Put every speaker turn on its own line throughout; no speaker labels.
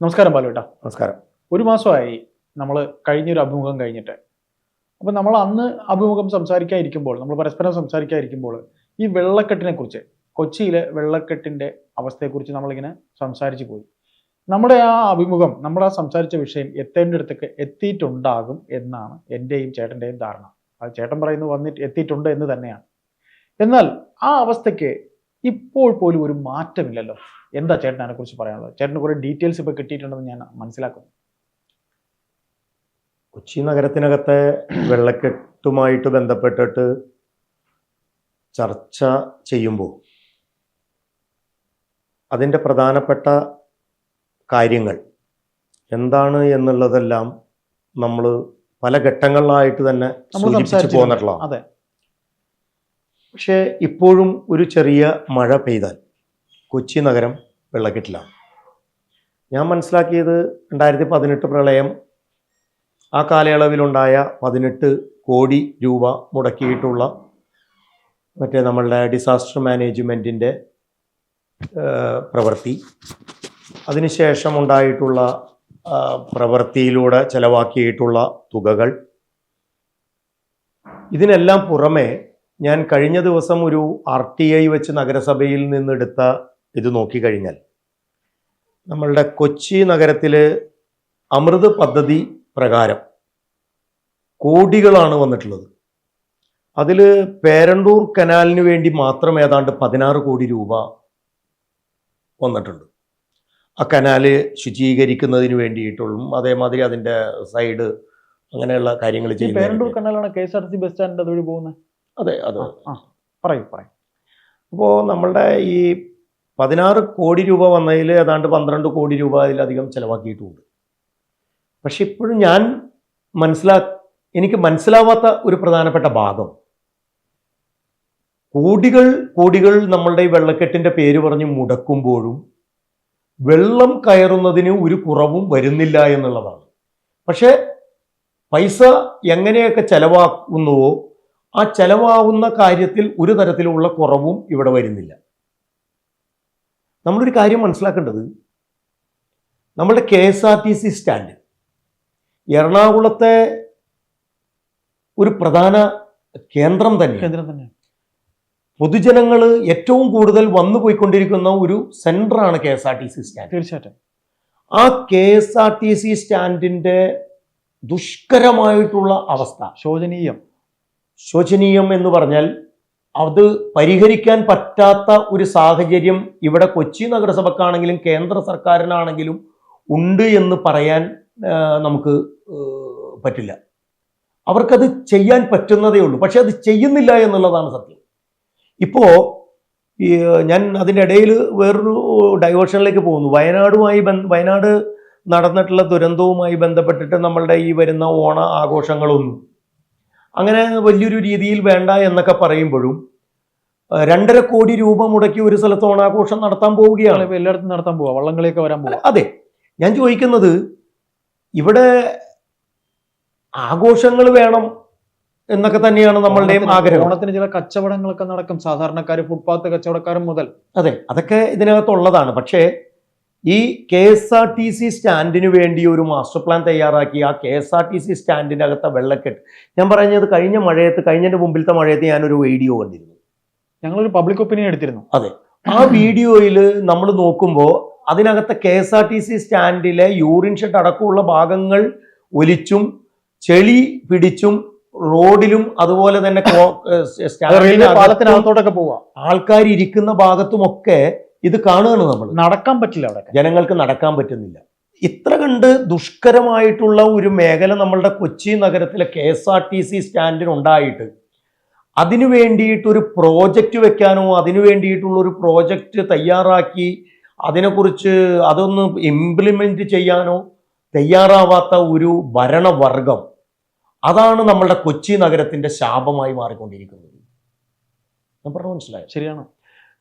നമസ്കാരം ബാലുവേട്ടാ.
നമസ്കാരം.
ഒരു മാസമായി നമ്മൾ കഴിഞ്ഞൊരു അഭിമുഖം കഴിഞ്ഞിട്ട്. അപ്പം നമ്മൾ അന്ന് അഭിമുഖം സംസാരിക്കാതിരിക്കുമ്പോൾ നമ്മൾ പരസ്പരം സംസാരിക്കാതിരിക്കുമ്പോൾ ഈ വെള്ളക്കെട്ടിനെ കുറിച്ച് കൊച്ചിയിലെ വെള്ളക്കെട്ടിന്റെ അവസ്ഥയെക്കുറിച്ച് നമ്മളിങ്ങനെ സംസാരിച്ചു പോയി. നമ്മുടെ ആ അഭിമുഖം നമ്മൾ ആ സംസാരിച്ച വിഷയം എത്തേണ്ടടുത്തൊക്കെ എത്തിയിട്ടുണ്ടാകും എന്നാണ് എന്റെയും ചേട്ടന്റെയും ധാരണ. അത് ചേട്ടൻ പറയുന്നത് വന്നിട്ട് എത്തിയിട്ടുണ്ട് എന്ന് തന്നെയാണ്. എന്നാൽ ആ അവസ്ഥയ്ക്ക് ഇപ്പോൾ പോലും ഒരു മാറ്റമില്ലല്ലോ. എന്താ ചേട്ടൻ അതിനെക്കുറിച്ച് പറയാനുള്ളത്? ചേട്ടന് കുറേ ഡീറ്റെയിൽസ് ഇപ്പോൾ കിട്ടിയിട്ടുണ്ടെന്ന് ഞാൻ മനസ്സിലാക്കുന്നു.
കൊച്ചി നഗരത്തിനകത്തെ വെള്ളക്കെട്ടുമായിട്ട് ബന്ധപ്പെട്ടിട്ട് ചർച്ച ചെയ്യുമ്പോൾ അതിന്റെ പ്രധാനപ്പെട്ട കാര്യങ്ങൾ എന്താണ് എന്നുള്ളതെല്ലാം നമ്മൾ പല ഘട്ടങ്ങളിലായിട്ട് തന്നെ സൂചിപ്പിച്ചു
പോന്നിട്ടുള്ള
പോന്നിട്ടുള്ളതാണ്. പക്ഷേ ഇപ്പോഴും ഒരു ചെറിയ മഴ പെയ്താൽ കൊച്ചി നഗരം വെള്ളക്കെട്ടിലാണ്. ഞാൻ മനസ്സിലാക്കിയത് രണ്ടായിരത്തി പതിനെട്ട് പ്രളയം ആ കാലയളവിലുണ്ടായ പതിനെട്ട് കോടി രൂപ മുടക്കിയിട്ടുള്ള മറ്റേ നമ്മളുടെ ഡിസാസ്റ്റർ മാനേജ്മെന്റിന്റെ പ്രവൃത്തി. അതിനുശേഷം ഉണ്ടായിട്ടുള്ള പ്രവൃത്തിയിലൂടെ ചെലവാക്കിയിട്ടുള്ള തുകകൾ. ഇതിനെല്ലാം പുറമെ ഞാൻ കഴിഞ്ഞ ദിവസം ഒരു ആർ ടി ഐ വെച്ച് നഗരസഭയിൽ നിന്നെടുത്ത ഇത് നോക്കിക്കഴിഞ്ഞാൽ നമ്മളുടെ കൊച്ചി നഗരത്തിൽ അമൃത് പദ്ധതി പ്രകാരം കോടികളാണ് വന്നിട്ടുള്ളത്. അതിൽ പേരണ്ടൂർ കനാലിന് വേണ്ടി മാത്രം ഏതാണ്ട് പതിനാറ് കോടി രൂപ വന്നിട്ടുണ്ട്. ആ കനാല് ശുചീകരിക്കുന്നതിന് വേണ്ടിയിട്ടുള്ളും അതേമാതിരി അതിന്റെ സൈഡ് അങ്ങനെയുള്ള കാര്യങ്ങൾ
ചെയ്യും Perandoor കനാലാണ് K S R T C bus സ്റ്റാൻഡിന്റെ അതുവഴി പോകുന്നത്
അതെ അതെ
ആ പറയൂ പറയൂ.
അപ്പോൾ നമ്മളുടെ ഈ പതിനാറ് കോടി രൂപ വന്നതിൽ ഏതാണ്ട് പന്ത്രണ്ട് കോടി രൂപ അതിലധികം ചിലവാക്കിയിട്ടുണ്ട്. പക്ഷെ ഇപ്പോഴും ഞാൻ മനസ്സിലാ എനിക്ക് മനസ്സിലാവാത്ത ഒരു പ്രധാനപ്പെട്ട ഭാഗം. കോടികൾ കോടികൾ നമ്മളുടെ ഈ വെള്ളക്കെട്ടിന്റെ പേര് പറഞ്ഞ് മുടക്കുമ്പോഴും വെള്ളം കയറുന്നതിന് ഒരു കുറവും വരുന്നില്ല എന്നുള്ളതാണ്. പക്ഷേ പൈസ എങ്ങനെയൊക്കെ ചെലവാക്കുന്നുവോ ആ ചെലവാകുന്ന കാര്യത്തിൽ ഒരു തരത്തിലുള്ള കുറവും ഇവിടെ വരുന്നില്ല. നമ്മളൊരു കാര്യം മനസ്സിലാക്കേണ്ടത് നമ്മുടെ K S R T C stand എറണാകുളത്തെ ഒരു പ്രധാന കേന്ദ്രം തന്നെ
കേന്ദ്രം തന്നെ
പൊതുജനങ്ങൾ ഏറ്റവും കൂടുതൽ വന്നു പോയിക്കൊണ്ടിരിക്കുന്ന ഒരു സെന്ററാണ് K S R T C stand.
തീർച്ചയായിട്ടും.
ആ K S R T C സ്റ്റാൻഡിന്റെ ദുഷ്കരമായിട്ടുള്ള അവസ്ഥ.
ശോചനീയം.
ശോചനീയം എന്ന് പറഞ്ഞാൽ അത് പരിഹരിക്കാൻ പറ്റാത്ത ഒരു സാഹചര്യം ഇവിടെ കൊച്ചി നഗരസഭക്കാണെങ്കിലും കേന്ദ്ര സർക്കാരിനാണെങ്കിലും ഉണ്ട് എന്ന് പറയാൻ നമുക്ക് പറ്റില്ല. അവർക്കത് ചെയ്യാൻ പറ്റുന്നതേ ഉള്ളൂ. പക്ഷെ അത് ചെയ്യുന്നില്ല എന്നുള്ളതാണ് സത്യം. ഇപ്പോൾ ഞാൻ അതിന്റെ ഇടയിൽ വേറൊരു ഡൈവേർഷനിലേക്ക് പോകുന്നു. വയനാടുമായി ബന്ധ വയനാട് നടന്നിട്ടുള്ള ദുരന്തവുമായി ബന്ധപ്പെട്ടിട്ട് നമ്മളുടെ ഈ വരുന്ന ഓണ ആഘോഷങ്ങളൊന്നും അങ്ങനെ വലിയൊരു രീതിയിൽ വേണ്ട എന്നൊക്കെ പറയുമ്പോഴും രണ്ടര കോടി രൂപ മുടക്കി ഒരു സ്ഥലത്ത് ഓണാഘോഷം നടത്താൻ പോവുകയാണ്.
എല്ലായിടത്തും നടത്താൻ പോവുക വള്ളംകളിയൊക്കെ വരാൻ പോവുക
അതെ ഞാൻ ചോദിക്കുന്നത് ഇവിടെ ആഘോഷങ്ങൾ വേണം എന്നൊക്കെ തന്നെയാണ് നമ്മളുടെയും ആഗ്രഹം.
ഓണത്തിന് ചില കച്ചവടങ്ങളൊക്കെ നടക്കും സാധാരണക്കാർ ഫുട്പാത്ത് കച്ചവടക്കാരൻ മുതൽ.
അതെ അതൊക്കെ ഇതിനകത്തുള്ളതാണ്. പക്ഷേ ഈ K S R T C സ്റ്റാൻഡിന് വേണ്ടി ഒരു മാസ്റ്റർ പ്ലാൻ തയ്യാറാക്കി. ആ K S R T C സ്റ്റാൻഡിന്റെ അകത്തെ വെള്ളക്കെട്ട്. ഞാൻ പറഞ്ഞത് കഴിഞ്ഞ മഴയത്ത് കഴിഞ്ഞതിന്റെ മുമ്പിലത്തെ മഴയത്ത് ഞാനൊരു വീഡിയോ കണ്ടിരുന്നു.
ഞങ്ങളൊരു പബ്ലിക് ഒപ്പീനിയൻ എടുത്തിരുന്നു. അതെ.
ആ വീഡിയോയിൽ നമ്മൾ നോക്കുമ്പോൾ അതിനകത്തെ K S R T C സ്റ്റാൻഡിലെ urine shed അടക്കമുള്ള ഭാഗങ്ങൾ ഒലിച്ചും ചെളി പിടിച്ചും റോഡിലും അതുപോലെ തന്നെ
പാലത്തിനകത്തോട്ടൊക്കെ പോവാ.
ആൾക്കാർ ഇരിക്കുന്ന ഭാഗത്തുമൊക്കെ ഇത് കാണുകയാണ് നമ്മൾ.
നടക്കാൻ പറ്റില്ല അവിടെ.
ജനങ്ങൾക്ക് നടക്കാൻ പറ്റുന്നില്ല. ഇത്ര കണ്ട് ദുഷ്കരമായിട്ടുള്ള ഒരു മേഖല നമ്മളുടെ കൊച്ചി നഗരത്തിലെ K S R T C സ്റ്റാൻഡിനുണ്ടായിട്ട് അതിനു വേണ്ടിയിട്ടൊരു പ്രോജക്റ്റ് വെക്കാനോ അതിനു വേണ്ടിയിട്ടുള്ള ഒരു പ്രോജക്റ്റ് തയ്യാറാക്കി അതിനെക്കുറിച്ച് അതൊന്ന് ഇംപ്ലിമെന്റ് ചെയ്യാനോ തയ്യാറാവാത്ത ഒരു ഭരണവർഗം അതാണ് നമ്മളുടെ കൊച്ചി നഗരത്തിന്റെ ശാപമായി മാറിക്കൊണ്ടിരിക്കുന്നത്. ഞാൻ പറഞ്ഞു മനസ്സിലായോ?
ശരിയാണ്?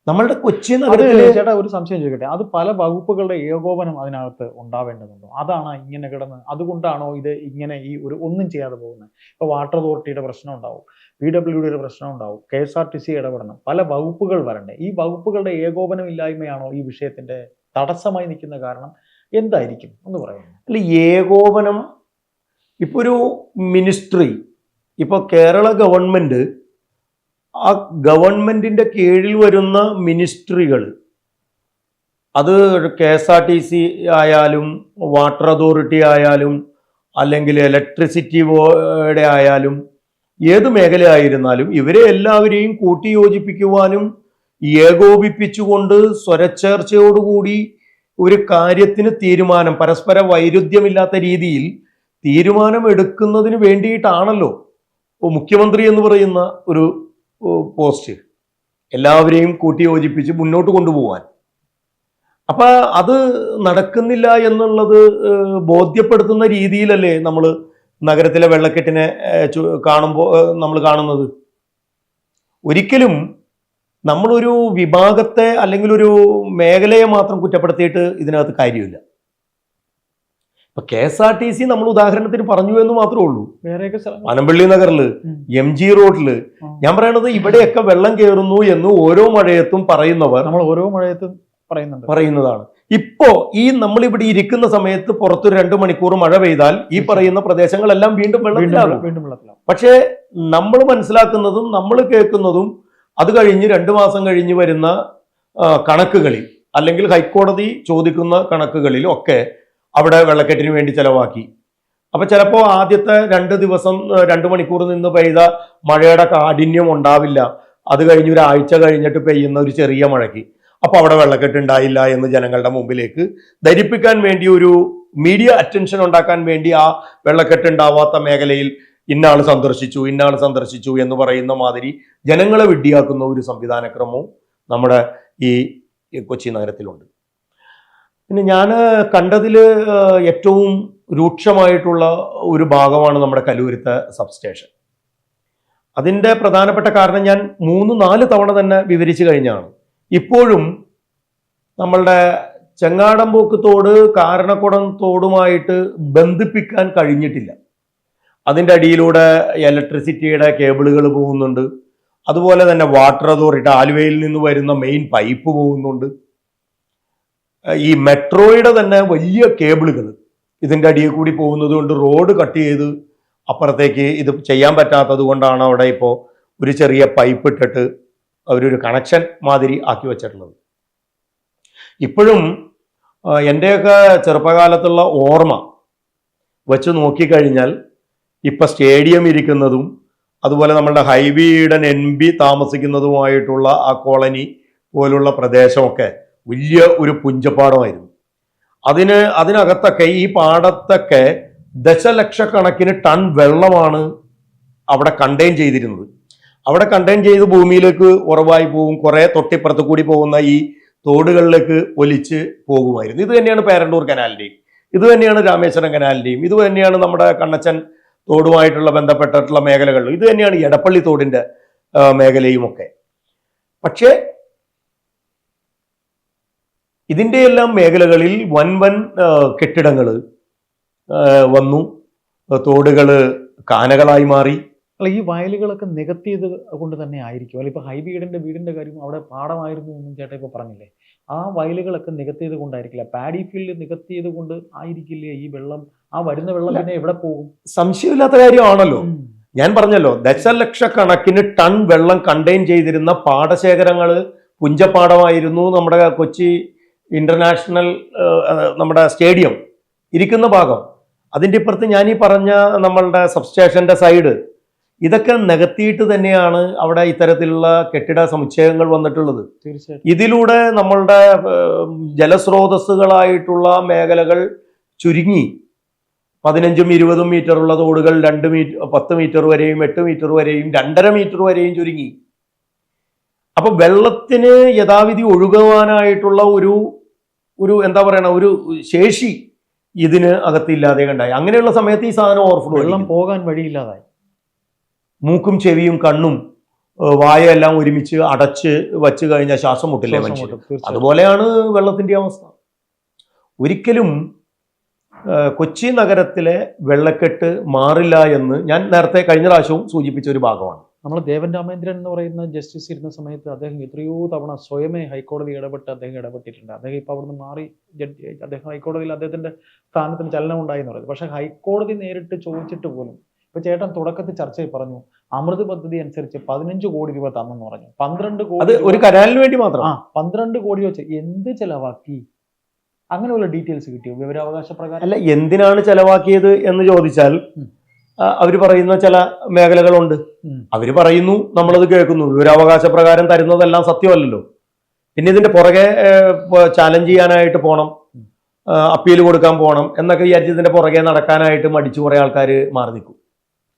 നമ്മളുടെ കൊച്ചി നഗരത്തിലെ
ചേട്ടാ ഒരു സംശയം ചോദിക്കട്ടെ? അത് പല വകുപ്പുകളുടെ ഏകോപനം അതിനകത്ത് ഉണ്ടാവേണ്ടതുണ്ടോ. അതാണ് ഇങ്ങനെ കിടന്ന് അതുകൊണ്ടാണോ ഇത് ഇങ്ങനെ ഈ ഒരു ഒന്നും ചെയ്യാതെ പോകുന്നത്? ഇപ്പൊ വാട്ടർ അതോറിറ്റിയുടെ പ്രശ്നം ഉണ്ടാവും. പി ഡബ്ല്യു ഡിയുടെ പ്രശ്നം ഉണ്ടാവും. K S R T C ഇടപെടണം. പല വകുപ്പുകൾ വരണ്ടേ? ഈ വകുപ്പുകളുടെ ഏകോപനം ഇല്ലായ്മയാണോ ഈ വിഷയത്തിന്റെ തടസ്സമായി നിൽക്കുന്ന കാരണം? എന്തായിരിക്കും? എന്ന് പറയാം
അല്ല ഏകോപനം ഇപ്പോൾ ഒരു മിനിസ്ട്രി ഇപ്പോൾ കേരള ഗവൺമെന്റ് ആ ഗവൺമെന്റിന്റെ കീഴിൽ വരുന്ന മിനിസ്ട്രികൾ അത് K S R T C ആയാലും വാട്ടർ അതോറിറ്റി ആയാലും അല്ലെങ്കിൽ ഇലക്ട്രിസിറ്റി ബോർഡ് ആയാലും ഏത് മേഖലയായിരുന്നാലും ഇവരെ എല്ലാവരെയും കൂട്ടിയോജിപ്പിക്കുവാനും ഏകോപിപ്പിച്ചുകൊണ്ട് സ്വരച്ചേർച്ചയോടുകൂടി ഒരു കാര്യത്തിന് തീരുമാനം പരസ്പര വൈരുദ്ധ്യമില്ലാത്ത രീതിയിൽ തീരുമാനം എടുക്കുന്നതിന് വേണ്ടിയിട്ടാണല്ലോ മുഖ്യമന്ത്രി എന്ന് പറയുന്ന ഒരു പോസ്റ്റ്. എല്ലാവരെയും കൂട്ടിയോജിപ്പിച്ച് മുന്നോട്ട് കൊണ്ടുപോകാൻ അപ്പൊ അത് നടക്കുന്നില്ല എന്നുള്ളത് ബോധ്യപ്പെടുത്തുന്ന രീതിയിലല്ലേ നമ്മൾ നഗരത്തിലെ വെള്ളക്കെട്ടിനെ കാണുമ്പോൾ നമ്മൾ കാണുന്നത്? ഒരിക്കലും നമ്മളൊരു വിഭാഗത്തെ അല്ലെങ്കിൽ ഒരു മേഖലയെ മാത്രം കുറ്റപ്പെടുത്തിയിട്ട് ഇതിനകത്ത് കാര്യമില്ല. ഇപ്പൊ K S R T C നമ്മൾ ഉദാഹരണത്തിന് പറഞ്ഞു എന്ന് മാത്രമേ ഉള്ളൂ. പനമ്പള്ളി
നഗറിൽ
എം ജി
റോഡിൽ.
ഞാൻ പറയണത് ഇവിടെയൊക്കെ വെള്ളം കയറുന്നു എന്ന് ഓരോ മഴയത്തും പറയുന്നവർ
നമ്മൾ ഓരോ മഴയത്തും പറയുന്നുണ്ട്.
പറയുന്നതാണ്. ഇപ്പോ ഈ നമ്മൾ ഇവിടെ ഇരിക്കുന്ന സമയത്ത് പുറത്തൊരു രണ്ടു മണിക്കൂർ മഴ പെയ്താൽ ഈ പറയുന്ന പ്രദേശങ്ങളെല്ലാം വീണ്ടും
വെള്ളം
വെള്ളത്തിലാകും പക്ഷേ നമ്മൾ മനസ്സിലാക്കുന്നതും നമ്മൾ കേൾക്കുന്നതും അത് കഴിഞ്ഞ് രണ്ടു മാസം കഴിഞ്ഞ് വരുന്ന കണക്കുകളിൽ അല്ലെങ്കിൽ ഹൈക്കോടതി ചോദിക്കുന്ന കണക്കുകളിലും ഒക്കെ അവിടെ വെള്ളക്കെട്ടിന് വേണ്ടി ചിലവാക്കി. അപ്പോൾ ചിലപ്പോൾ ആദ്യത്തെ രണ്ട് ദിവസം രണ്ട് മണിക്കൂർ നിന്ന് പെയ്ത മഴയുടെ കാഠിന്യം ഉണ്ടാവില്ല. അത് കഴിഞ്ഞ് ഒരാഴ്ച കഴിഞ്ഞിട്ട് പെയ്യുന്ന ഒരു ചെറിയ മഴയ്ക്ക്. അപ്പോൾ അവിടെ വെള്ളക്കെട്ട് ഉണ്ടായില്ല എന്ന് ജനങ്ങളുടെ മുമ്പിലേക്ക് ധരിപ്പിക്കാൻ വേണ്ടി ഒരു മീഡിയ അറ്റൻഷൻ ഉണ്ടാക്കാൻ വേണ്ടി ആ വെള്ളക്കെട്ട് ഉണ്ടാവാത്ത മേഖലയിൽ ഇന്നാൾ സന്ദർശിച്ചു ഇന്നാൾ സന്ദർശിച്ചു എന്ന് പറയുന്ന മാതിരി ജനങ്ങളെ വിഡ്ഢിയാക്കുന്ന ഒരു സംവിധാനക്രമവും നമ്മുടെ ഈ കൊച്ചി നഗരത്തിലുണ്ട്. പിന്നെ ഞാൻ കണ്ടതിൽ ഏറ്റവും രൂക്ഷമായിട്ടുള്ള ഒരു ഭാഗമാണ് നമ്മുടെ കലൂരത്തെ സബ്സ്റ്റേഷൻ. അതിന്റെ പ്രധാനപ്പെട്ട കാരണം ഞാൻ മൂന്ന് നാല് തവണ തന്നെ വിവരിച്ചു കഴിഞ്ഞാണ്. ഇപ്പോഴും നമ്മളുടെ ചെങ്ങാടമ്പോക്ക് തോട് കാരണക്കുടം തോടുമായിട്ട് ബന്ധിപ്പിക്കാൻ കഴിഞ്ഞിട്ടില്ല. അതിന്റെ അടിയിലൂടെ ഇലക്ട്രിസിറ്റിയുടെ കേബിളുകൾ പോകുന്നുണ്ട്. അതുപോലെ തന്നെ വാട്ടർ അതോറിറ്റി ആലുവയിൽ നിന്ന് വരുന്ന മെയിൻ പൈപ്പ് പോകുന്നുണ്ട്. ഈ മെട്രോയുടെ തന്നെ വലിയ കേബിളുകൾ ഇതിന്റെ അടിയിൽ കൂടി പോകുന്നത് കൊണ്ട് റോഡ് കട്ട് ചെയ്ത് അപ്പുറത്തേക്ക് ഇത് ചെയ്യാൻ പറ്റാത്തത് കൊണ്ടാണ് അവിടെ ഇപ്പോൾ ഒരു ചെറിയ പൈപ്പ് ഇട്ടിട്ട് അവരൊരു കണക്ഷൻ മാതിരി ആക്കി വെച്ചിട്ടുള്ളത്. ഇപ്പോഴും എന്റെയൊക്കെ ചെറുപ്പകാലത്തുള്ള ഓർമ്മ വെച്ച് നോക്കിക്കഴിഞ്ഞാൽ ഇപ്പം സ്റ്റേഡിയം ഇരിക്കുന്നതും അതുപോലെ നമ്മളുടെ ഹൈവേയുടെ എൻ ബി താമസിക്കുന്നതുമായിട്ടുള്ള ആ കോളനി പോലുള്ള പ്രദേശമൊക്കെ വലിയ ഒരു പുഞ്ചപ്പാടമായിരുന്നു. അതിന് അതിനകത്തൊക്കെ ഈ പാടത്തൊക്കെ ദശലക്ഷക്കണക്കിന് ടൺ വെള്ളമാണ് അവിടെ കണ്ടെയ്ൻ ചെയ്തിരുന്നത്. അവിടെ കണ്ടെയ്ൻ ചെയ്ത് ഭൂമിയിലേക്ക് ഉറവായി പോകും കുറേ തൊട്ടിപ്പുറത്ത് കൂടി പോകുന്ന ഈ തോടുകളിലേക്ക് ഒലിച്ച് പോകുമായിരുന്നു. ഇത് തന്നെയാണ് പേരണ്ടൂർ കനാലിന്റെയും. ഇത് തന്നെയാണ് രാമേശ്വരം കനാലിന്റെയും. ഇത് തന്നെയാണ് നമ്മുടെ കണ്ണച്ചൻ തോടുമായിട്ടുള്ള ബന്ധപ്പെട്ടിട്ടുള്ള മേഖലകളിലും. ഇത് തന്നെയാണ് എടപ്പള്ളി തോടിന്റെ മേഖലയുമൊക്കെ. പക്ഷേ ഇതിന്റെയെല്ലാം മേഖലകളിൽ വൻ വൻ കെട്ടിടങ്ങൾ വന്നു. തോടുകൾ കാനകളായി മാറി.
അല്ല ഈ വയലുകളൊക്കെ നികത്തിയത് കൊണ്ട് തന്നെ ആയിരിക്കും. അല്ല ഇപ്പൊ ഹൈബീഡിന്റെ വീടിന്റെ കാര്യം അവിടെ പാടമായിരുന്നു എന്നും ചേട്ടാ ഇപ്പൊ പറഞ്ഞില്ലേ? ആ വയലുകളൊക്കെ നികത്തിയത് കൊണ്ടായിരിക്കില്ല? പാഡി ഫീൽഡ് നികത്തിയത് കൊണ്ട് ആയിരിക്കില്ലേ ഈ വെള്ളം? ആ വരുന്ന വെള്ളം. പിന്നെ എവിടെ പോകും?
സംശയമില്ലാത്ത കാര്യമാണല്ലോ. ഞാൻ പറഞ്ഞല്ലോ ദശലക്ഷക്കണക്കിന് ടൺ വെള്ളം കണ്ടെയ്ൻ ചെയ്തിരുന്ന പാടശേഖരങ്ങൾ പുഞ്ചപ്പാടമായിരുന്നു നമ്മുടെ കൊച്ചി ഇന്റർനാഷണൽ നമ്മുടെ സ്റ്റേഡിയം ഇരിക്കുന്ന ഭാഗം. അതിന്റെ ഇപ്പുറത്ത് ഞാൻ ഈ പറഞ്ഞ നമ്മളുടെ സബ്സ്റ്റേഷന്റെ സൈഡ് ഇതൊക്കെ നികത്തിയിട്ട് തന്നെയാണ് അവിടെ ഇത്തരത്തിലുള്ള കെട്ടിട സമുച്ചയങ്ങൾ വന്നിട്ടുള്ളത്. ഇതിലൂടെ നമ്മളുടെ ജലസ്രോതസ്സുകളായിട്ടുള്ള മേഖലകൾ ചുരുങ്ങി. പതിനഞ്ചും ഇരുപതും മീറ്ററുള്ള തോടുകൾ രണ്ട് മീറ്റർ പത്ത് മീറ്റർ വരെയും എട്ട് മീറ്റർ വരെയും രണ്ടര മീറ്റർ വരെയും ചുരുങ്ങി. അപ്പൊ വെള്ളത്തിന് യഥാവിധി ഒഴുകുവാനായിട്ടുള്ള ഒരു ഒരു എന്താ പറയണ ഒരു ശേഷി ഇതിന് അകത്തില്ലാതെ കണ്ടായി. അങ്ങനെയുള്ള സമയത്ത് ഈ സാധനം ഓവർഫ്ലോ
വെള്ളം പോകാൻ വഴിയില്ലാതായി.
മൂക്കും ചെവിയും കണ്ണും ഏഹ്, വായെല്ലാം ഒരുമിച്ച് അടച്ച് വച്ച് കഴിഞ്ഞാൽ ശ്വാസം മുട്ടില്ലേ മനുഷ്യൻ അതുപോലെയാണ് വെള്ളത്തിന്റെ അവസ്ഥ. ഒരിക്കലും കൊച്ചി നഗരത്തിലെ വെള്ളക്കെട്ട് മാറില്ല എന്ന് ഞാൻ നേരത്തെ കഴിഞ്ഞ പ്രാവശ്യവും സൂചിപ്പിച്ച ഒരു ഭാഗമാണ്.
നമ്മൾ ദേവൻ രാമേന്ദ്രൻ എന്ന് പറയുന്ന ജസ്റ്റിസ് ഇരുന്ന സമയത്ത് അദ്ദേഹം എത്രയോ തവണ സ്വയമേ ഹൈക്കോടതി ഇടപെട്ട് അദ്ദേഹം ഇടപെട്ടിട്ടുണ്ട്. അദ്ദേഹം ഇപ്പോൾ അവിടുന്ന് മാറി ജഡ്ജി അദ്ദേഹം ഹൈക്കോടതിയിൽ അദ്ദേഹത്തിന്റെ സ്ഥാനത്തിന് ചലനം ഉണ്ടായി എന്ന് പറയുന്നത് പക്ഷേ ഹൈക്കോടതി നേരിട്ട് ചോദിച്ചിട്ട് പോലും ഇപ്പൊ ചേട്ടൻ തുടക്കത്തിൽ ചർച്ചയിൽ പറഞ്ഞു അമൃത് പദ്ധതി അനുസരിച്ച് പതിനഞ്ച് കോടി രൂപ തന്നെന്ന് പറഞ്ഞു. പന്ത്രണ്ട്
അത്
കോടി
ഒരു കരാറിന് വേണ്ടി മാത്രം?
ആ പന്ത്രണ്ട് കോടി വെച്ച് എന്ത് ചെലവാക്കി? അങ്ങനെയുള്ള ഡീറ്റെയിൽസ് കിട്ടിയോ? വിവരാവകാശ പ്രകാരം?
അല്ല എന്തിനാണ് ചെലവാക്കിയത് എന്ന് ചോദിച്ചാൽ ആ, പറയുന്ന ചില മേഖലകളുണ്ട്. അവർ പറയുന്നു നമ്മളത് കേൾക്കുന്നു. വിവരാവകാശ പ്രകാരം തരുന്നതെല്ലാം സത്യമല്ലല്ലോ. പിന്നെ ഇതിന്റെ പുറകെ ചാലഞ്ച് ചെയ്യാനായിട്ട് പോകണം. അപ്പീൽ കൊടുക്കാൻ പോകണം എന്നൊക്കെ വിചാരിച്ച് ഇതിന്റെ പുറകെ നടക്കാനായിട്ട് മടിച്ചു കുറെ ആൾക്കാർ മാറി നിൽക്കും.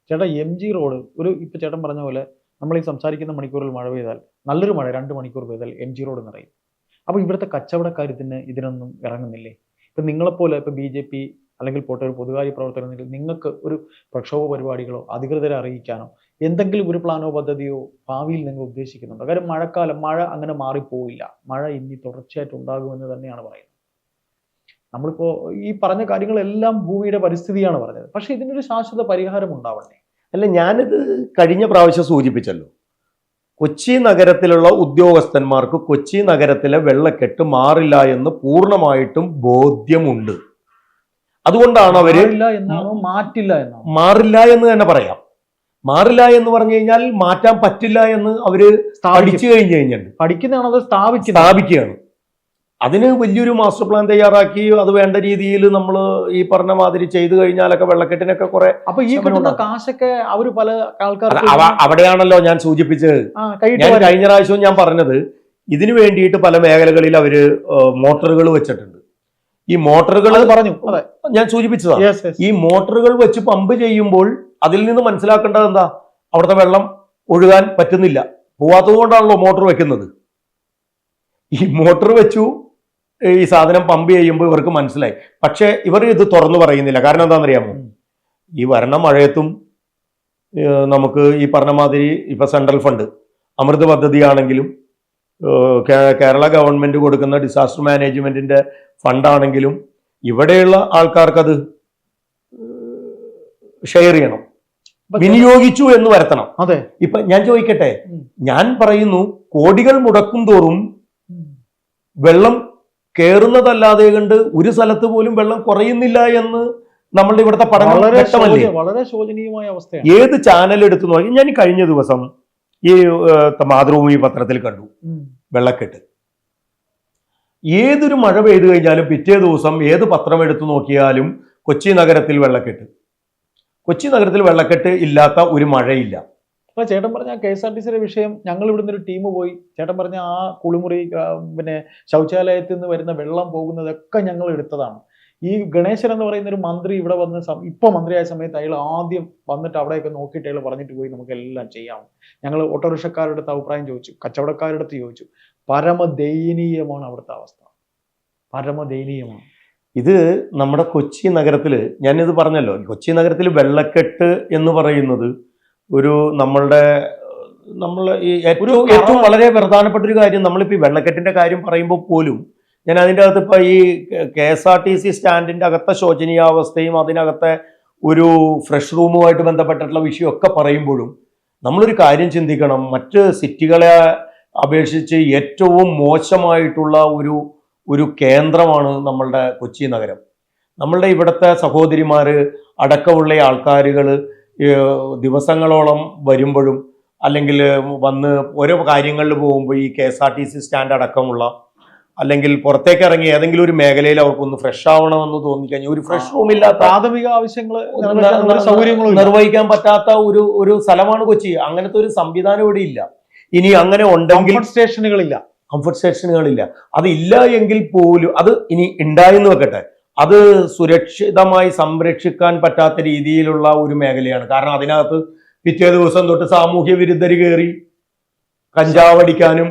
ചേട്ടാ എം ജി റോഡ് ഒരു ഇപ്പൊ ചേട്ടൻ പറഞ്ഞ പോലെ നമ്മൾ ഈ സംസാരിക്കുന്ന മണിക്കൂറിൽ മഴ പെയ്താൽ നല്ലൊരു മഴ രണ്ട് മണിക്കൂർ പെയ്താൽ എം ജി റോഡ് നിറയും. അപ്പൊ ഇവിടുത്തെ കച്ചവടക്കാർ ഇതിന് ഇതിനൊന്നും ഇറങ്ങുന്നില്ലേ? ഇപ്പൊ നിങ്ങളെപ്പോലെ ഇപ്പൊ ബി ജെ പി അല്ലെങ്കിൽ പോട്ടെ ഒരു പൊതുകാര്യ പ്രവർത്തനം നിങ്ങൾക്ക് ഒരു പ്രക്ഷോഭ പരിപാടികളോ അധികൃതരെ അറിയിക്കാനോ എന്തെങ്കിലും ഒരു പ്ലാനോ പദ്ധതിയോ ഭാവിയിൽ നിങ്ങൾ ഉദ്ദേശിക്കുന്നുണ്ടോ? കാര്യം മഴക്കാലം മഴ അങ്ങനെ മാറിപ്പോവില്ല. മഴ ഇനി തുടർച്ചയായിട്ട് ഉണ്ടാകുമെന്ന് തന്നെയാണ് പറയുന്നത്. നമ്മളിപ്പോ ഈ പറഞ്ഞ കാര്യങ്ങളെല്ലാം ഭൂമിയുടെ പരിസ്ഥിതിയാണ് പറഞ്ഞത്. പക്ഷേ ഇതിനൊരു ശാശ്വത പരിഹാരം ഉണ്ടാവണ്ടേ?
അല്ല ഞാനിത് കഴിഞ്ഞ പ്രാവശ്യം സൂചിപ്പിച്ചല്ലോ. കൊച്ചി നഗരത്തിലുള്ള ഉദ്യോഗസ്ഥന്മാർക്ക് കൊച്ചി നഗരത്തിലെ വെള്ളക്കെട്ട് മാറില്ല എന്ന് പൂർണമായിട്ടും ബോധ്യമുണ്ട്. അതുകൊണ്ടാണ്
അവർ മാറ്റില്ല
മാറില്ല എന്ന് തന്നെ പറയാം. മാറില്ല എന്ന് പറഞ്ഞു കഴിഞ്ഞാൽ മാറ്റാൻ പറ്റില്ല എന്ന് അവർ
സ്ഥാപിച്ചു
പഠിച്ചു കഴിഞ്ഞു കഴിഞ്ഞിട്ടുണ്ട്.
പഠിക്കുന്നതാണ് അത് സ്ഥാപിച്ച്
സ്ഥാപിക്കുകയാണ്. അതിന് വലിയൊരു മാസ്റ്റർ പ്ലാൻ തയ്യാറാക്കി അത് വേണ്ട രീതിയിൽ നമ്മൾ ഈ പറഞ്ഞ മാതിരി ചെയ്തു കഴിഞ്ഞാലൊക്കെ വെള്ളക്കെട്ടിനൊക്കെ കുറെ
അപ്പൊ ഈ കിട്ടുന്ന കാശൊക്കെ അവർ പല
ആൾക്കാർ അവിടെയാണല്ലോ ഞാൻ സൂചിപ്പിച്ചത്. ഞാൻ കഴിഞ്ഞ പ്രാവശ്യവും ഞാൻ പറഞ്ഞത് ഇതിനു വേണ്ടിയിട്ട് പല മേഖലകളിൽ അവർ മോട്ടറുകൾ വെച്ചിട്ടുണ്ട്. ഈ മോട്ടറുകൾ
പറഞ്ഞു.
ഞാൻ സൂചിപ്പിച്ചതാണ്. ഈ മോട്ടറുകൾ വെച്ച് പമ്പ് ചെയ്യുമ്പോൾ അതിൽ നിന്ന് മനസ്സിലാക്കേണ്ടത് എന്താ? അവിടുത്തെ വെള്ളം ഒഴുകാൻ പറ്റുന്നില്ല. പോവാത്തത് കൊണ്ടാണല്ലോ മോട്ടോർ വെക്കുന്നത്. ഈ മോട്ടോർ വെച്ചു ഈ സാധനം പമ്പ് ചെയ്യുമ്പോൾ ഇവർക്ക് മനസ്സിലായി. പക്ഷേ ഇവർ ഇത് തുറന്നു പറയുന്നില്ല. കാരണം എന്താണെന്നറിയാമോ? ഈ വരണ മഴയത്തും നമുക്ക് ഈ പറഞ്ഞ മാതിരി ഇപ്പൊ സെൻട്രൽ ഫണ്ട് അമൃത് പദ്ധതിയാണെങ്കിലും ഏഹ്, കേ- കേരള ഗവൺമെന്റ് കൊടുക്കുന്ന ഡിസാസ്റ്റർ മാനേജ്മെന്റിന്റെ ഫണ്ടാണെങ്കിലും ഇവിടെയുള്ള ആൾക്കാർക്കത് ഷെയർ ചെയ്യണം. വിനിയോഗിച്ചു എന്ന് വരുത്തണം.
അതെ.
ഇപ്പൊ ഞാൻ ചോദിക്കട്ടെ? ഞാൻ പറയുന്നു കോടികൾ മുടക്കും തോറും വെള്ളം കയറുന്നതല്ലാതെ കണ്ട് ഒരു സ്ഥലത്ത് പോലും വെള്ളം കുറയുന്നില്ല എന്ന് നമ്മളുടെ ഇവിടുത്തെ പഠനം
വളരെ ശോചനീയമായ അവസ്ഥ
ഏത് ചാനൽ എടുത്തു നോക്കി ഞാൻ കഴിഞ്ഞ ദിവസം ഈ മാതൃഭൂമി പത്രത്തിൽ കണ്ടു. വെള്ളക്കെട്ട്. ഏതൊരു മഴ പെയ്തു കഴിഞ്ഞാലും പിറ്റേ ദിവസം ഏത് പത്രം എടുത്തു നോക്കിയാലും കൊച്ചി നഗരത്തിൽ വെള്ളക്കെട്ട്. കൊച്ചി നഗരത്തിൽ വെള്ളക്കെട്ട് ഇല്ലാത്ത ഒരു മഴയില്ല.
അപ്പൊ ചേട്ടൻ പറഞ്ഞ കെ എസ് ആർ ടി സിയുടെ വിഷയം ഞങ്ങൾ ഇവിടുന്ന് ഒരു ടീം പോയി. ചേട്ടൻ പറഞ്ഞ ആ കുളിമുറി പിന്നെ ശൗചാലയത്തിൽ നിന്ന് വരുന്ന വെള്ളം പോകുന്നതൊക്കെ ഞങ്ങൾ എടുത്തതാണ്. ഈ ഗണേശൻ എന്ന് പറയുന്ന ഒരു മന്ത്രി ഇവിടെ വന്ന് ഇപ്പൊ മന്ത്രിയായ സമയത്ത് അയാൾ ആദ്യം വന്നിട്ട് അവിടെയൊക്കെ നോക്കിയിട്ട് അയാൾ പറഞ്ഞിട്ട് പോയി നമുക്ക് എല്ലാം ചെയ്യാം. ഞങ്ങൾ ഓട്ടോറിക്ഷക്കാരുടെ അടുത്ത് അഭിപ്രായം ചോദിച്ചു കച്ചവടക്കാരുടെ അടുത്ത് ചോദിച്ചു. പരമദയനീയമാണ് അവിടുത്തെ അവസ്ഥ. പരമദയനീയമാണ്.
ഇത് നമ്മുടെ കൊച്ചി നഗരത്തിൽ ഞാനിത് പറഞ്ഞല്ലോ കൊച്ചി നഗരത്തിൽ വെള്ളക്കെട്ട് എന്ന് പറയുന്നത് ഒരു നമ്മളുടെ നമ്മൾ ഈ ഏറ്റവും ഏറ്റവും വളരെ പ്രധാനപ്പെട്ട ഒരു കാര്യം നമ്മളിപ്പോൾ ഈ വെള്ളക്കെട്ടിന്റെ കാര്യം പറയുമ്പോൾ പോലും ഞാൻ അതിന്റെ അകത്ത് ഇപ്പോൾ ഈ K S R T C സ്റ്റാൻഡിന്റെ അകത്തെ ശോചനീയാവസ്ഥയും അതിനകത്തെ ഒരു ഫ്രഷ് റൂമുമായിട്ട് ബന്ധപ്പെട്ടിട്ടുള്ള വിഷയമൊക്കെ പറയുമ്പോഴും നമ്മളൊരു കാര്യം ചിന്തിക്കണം. മറ്റ് സിറ്റികളെ അപേക്ഷിച്ച് ഏറ്റവും മോശമായിട്ടുള്ള ഒരു ഒരു കേന്ദ്രമാണ് നമ്മളുടെ കൊച്ചി നഗരം. നമ്മളുടെ ഇവിടുത്തെ സഹോദരിമാർ അടക്കമുള്ള ആൾക്കാരുകൾ ദിവസങ്ങളോളം വരുമ്പോഴും അല്ലെങ്കിൽ വന്ന് ഓരോ കാര്യങ്ങളിൽ പോകുമ്പോൾ ഈ K S R T C stand അടക്കമുള്ള അല്ലെങ്കിൽ പുറത്തേക്ക് ഇറങ്ങി ഏതെങ്കിലും ഒരു മേഖലയിൽ അവർക്കൊന്ന് ഫ്രഷ് ആവണമെന്ന് തോന്നിക്കഴിഞ്ഞാൽ ഒരു ഫ്രഷ് റൂം ഇല്ലാത്ത
പ്രാഥമിക ആവശ്യങ്ങൾ
നിർവഹിക്കാൻ പറ്റാത്ത ഒരു ഒരു സ്ഥലമാണ് കൊച്ചി. അങ്ങനത്തെ ഒരു സംവിധാനം ഇവിടെ ഇല്ല. ഇനി അങ്ങനെ ഉണ്ടെങ്കിൽ
കംഫർട്ട് സ്റ്റേഷനുകളില്ല
കംഫർട്ട് സ്റ്റേഷനുകളില്ല അതില്ല എങ്കിൽ പോലും അത് ഇനി ഉണ്ടായെന്ന് വെക്കട്ടെ. അത് സുരക്ഷിതമായി സംരക്ഷിക്കാൻ പറ്റാത്ത രീതിയിലുള്ള ഒരു മേഖലയാണ്. കാരണം അതിനകത്ത് പിറ്റേ ദിവസം തൊട്ട് സാമൂഹ്യ വിരുദ്ധർ കയറി കഞ്ചാവടിക്കാനും